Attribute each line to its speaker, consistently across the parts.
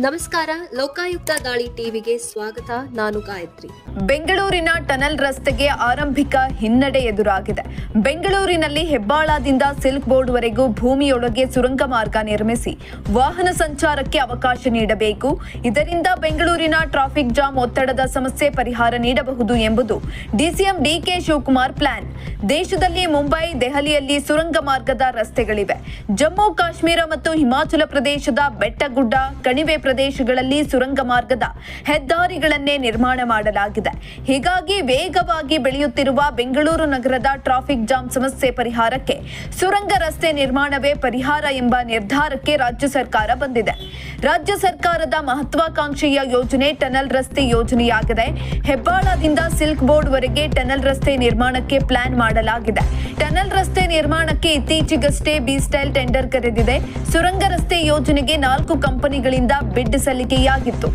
Speaker 1: ನಮಸ್ಕಾರ, ಲೋಕಾಯುಕ್ತ ದಾಳಿ ಟಿವಿಗೆ ಸ್ವಾಗತ. ನಾನು ಗಾಯತ್ರಿ.
Speaker 2: ಬೆಂಗಳೂರಿನ ಟನಲ್ ರಸ್ತೆಗೆ ಆರಂಭಿಕ ಹಿನ್ನಡೆ ಎದುರಾಗಿದೆ. ಬೆಂಗಳೂರಿನಲ್ಲಿ ಹೆಬ್ಬಾಳದಿಂದ ಸಿಲ್ಕ್ ಬೋರ್ಡ್ ವರೆಗೂ ಭೂಮಿಯೊಳಗೆ ಸುರಂಗ ಮಾರ್ಗ ನಿರ್ಮಿಸಿ ವಾಹನ ಸಂಚಾರಕ್ಕೆ ಅವಕಾಶ ನೀಡಬೇಕು. ಇದರಿಂದ ಬೆಂಗಳೂರಿನ ಟ್ರಾಫಿಕ್ ಜಾಮ್ ಒತ್ತಡದ ಸಮಸ್ಯೆ ಪರಿಹಾರ ನೀಡಬಹುದು ಎಂಬುದು ಡಿಸಿಎಂ ಡಿಕೆ ಶಿವಕುಮಾರ್ ಪ್ಲಾನ್. ದೇಶದಲ್ಲಿ ಮುಂಬೈ, ದೆಹಲಿಯಲ್ಲಿ ಸುರಂಗ ಮಾರ್ಗದ ರಸ್ತೆಗಳಿವೆ. ಜಮ್ಮು, ಕಾಶ್ಮೀರ ಮತ್ತು ಹಿಮಾಚಲ ಪ್ರದೇಶದ ಬೆಟ್ಟಗುಡ್ಡ, ಕಣಿವೆ ಪ್ರದೇಶಗಳಲ್ಲಿ ಸುರಂಗ ಮಾರ್ಗದ ಹೆದ್ದಾರಿಗಳನ್ನೇ ನಿರ್ಮಾಣ ಮಾಡಲಾಗಿದೆ. ಹೀಗಾಗಿ ವೇಗವಾಗಿ ಬೆಳೆಯುತ್ತಿರುವ ಬೆಂಗಳೂರು ನಗರದ ಟ್ರಾಫಿಕ್ ಜಾಮ್ ಸಮಸ್ಯೆ ಪರಿಹಾರಕ್ಕೆ ಸುರಂಗ ರಸ್ತೆ ನಿರ್ಮಾಣವೇ ಪರಿಹಾರ ಎಂಬ ನಿರ್ಧಾರಕ್ಕೆ ರಾಜ್ಯ ಸರ್ಕಾರ ಬಂದಿದೆ. ರಾಜ್ಯ ಸರ್ಕಾರದ ಮಹತ್ವಾಕಾಂಕ್ಷೆಯ ಯೋಜನೆ ಟನಲ್ ರಸ್ತೆ ಯೋಜನೆಯಾಗಿದೆ. ಹೆಬ್ಬಾಳದಿಂದ ಸಿಲ್ಕ್ ಬೋರ್ಡ್ ವರೆಗೆ ಟನಲ್ ರಸ್ತೆ ನಿರ್ಮಾಣಕ್ಕೆ ಪ್ಲಾನ್ ಮಾಡಲಾಗಿದೆ. ಟನಲ್ ರಸ್ತೆ ನಿರ್ಮಾಣಕ್ಕೆ ಇತ್ತೀಚೆಗಷ್ಟೇ ಬಿ ಸ್ಟೈಲ್ ಟೆಂಡರ್ ಕರೆದಿದೆ. ಸುರಂಗ ರಸ್ತೆ ಯೋಜನೆಗೆ ನಾಲ್ಕು ಕಂಪನಿಗಳಿಂದ ಬಿಡ್ ಸಲ್ಲಿಕೆಯಾಗಿತ್ತು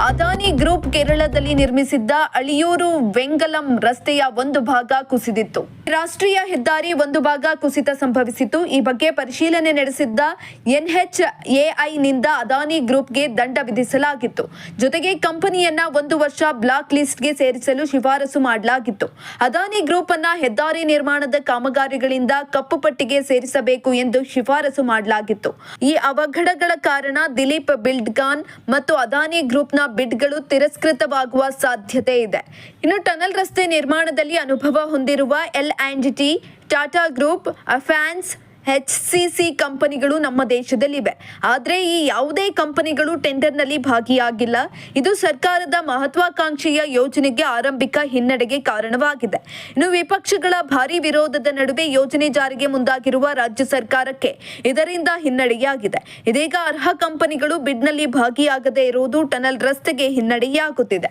Speaker 2: ಅದಾನಿ ಗ್ರೂಪ್ ಕೇರಳದಲ್ಲಿ ನಿರ್ಮಿಸಿದ್ದ ಅಳಿಯೂರು ವೆಂಗಲಂ ರಸ್ತೆಯ ಒಂದು ಭಾಗ ಕುಸಿದಿತ್ತು. ರಾಷ್ಟ್ರೀಯ ಹೆದ್ದಾರಿ ಒಂದು ಭಾಗ ಕುಸಿತ ಸಂಭವಿಸಿತ್ತು. ಈ ಬಗ್ಗೆ ಪರಿಶೀಲನೆ ನಡೆಸಿದ್ದ ಎನ್ಎಚ್ಎಐನಿಂದ ಅದಾನಿ ಗ್ರೂಪ್ಗೆ ದಂಡ ವಿಧಿಸಲಾಗಿತ್ತು. ಜೊತೆಗೆ ಕಂಪನಿಯನ್ನ ಒಂದು ವರ್ಷ ಬ್ಲಾಕ್ ಲಿಸ್ಟ್ಗೆ ಸೇರಿಸಲು ಶಿಫಾರಸು ಮಾಡಲಾಗಿತ್ತು. ಅದಾನಿ ಗ್ರೂಪ್ ಅನ್ನ ಹೆದ್ದಾರಿ ನಿರ್ಮಾಣದ ಕಾಮಗಾರಿಗಳಿಂದ ಕಪ್ಪು ಪಟ್ಟಿಗೆ ಸೇರಿಸಬೇಕು ಎಂದು ಶಿಫಾರಸು ಮಾಡಲಾಗಿತ್ತು. ಈ ಅವಘಡಗಳ ಕಾರಣ ದಿಲೀಪ್ ಬಿಲ್ಡ್ಗಾನ್ ಮತ್ತು ಅದಾನಿ ಗ್ರೂಪ್ನ ಬಿಡ್ಗಳು ತಿರಸ್ಕೃತವಾಗುವ ಸಾಧ್ಯತೆ ಇದೆ. ಇನ್ನು ಟನಲ್ ರಸ್ತೆ ನಿರ್ಮಾಣದಲ್ಲಿ ಅನುಭವ ಹೊಂದಿರುವ L and T, Tata group Afcons H C C ಕಂಪನಿಗಳು ನಮ್ಮ ದೇಶದಲ್ಲಿವೆ. ಆದರೆ ಈ ಯಾವುದೇ ಕಂಪನಿಗಳು ಟೆಂಡರ್ನಲ್ಲಿ ಭಾಗಿಯಾಗಿಲ್ಲ. ಇದು ಸರ್ಕಾರದ ಮಹತ್ವಾಕಾಂಕ್ಷೆಯ ಯೋಜನೆಗೆ ಆರಂಭಿಕ ಹಿನ್ನಡೆಗೆ ಕಾರಣವಾಗಿದೆ. ಇನ್ನು ವಿಪಕ್ಷಗಳ ಭಾರಿ ವಿರೋಧದ ನಡುವೆ ಯೋಜನೆ ಜಾರಿಗೆ ಮುಂದಾಗಿರುವ ರಾಜ್ಯ ಸರ್ಕಾರಕ್ಕೆ ಇದರಿಂದ ಹಿನ್ನಡೆಯಾಗಿದೆ. ಇದೀಗ ಅರ್ಹ ಕಂಪನಿಗಳು ಬಿಡ್ನಲ್ಲಿ ಭಾಗಿಯಾಗದೇ ಇರುವುದು ಟನಲ್ ರಸ್ತೆಗೆ ಹಿನ್ನಡೆಯಾಗುತ್ತಿದೆ.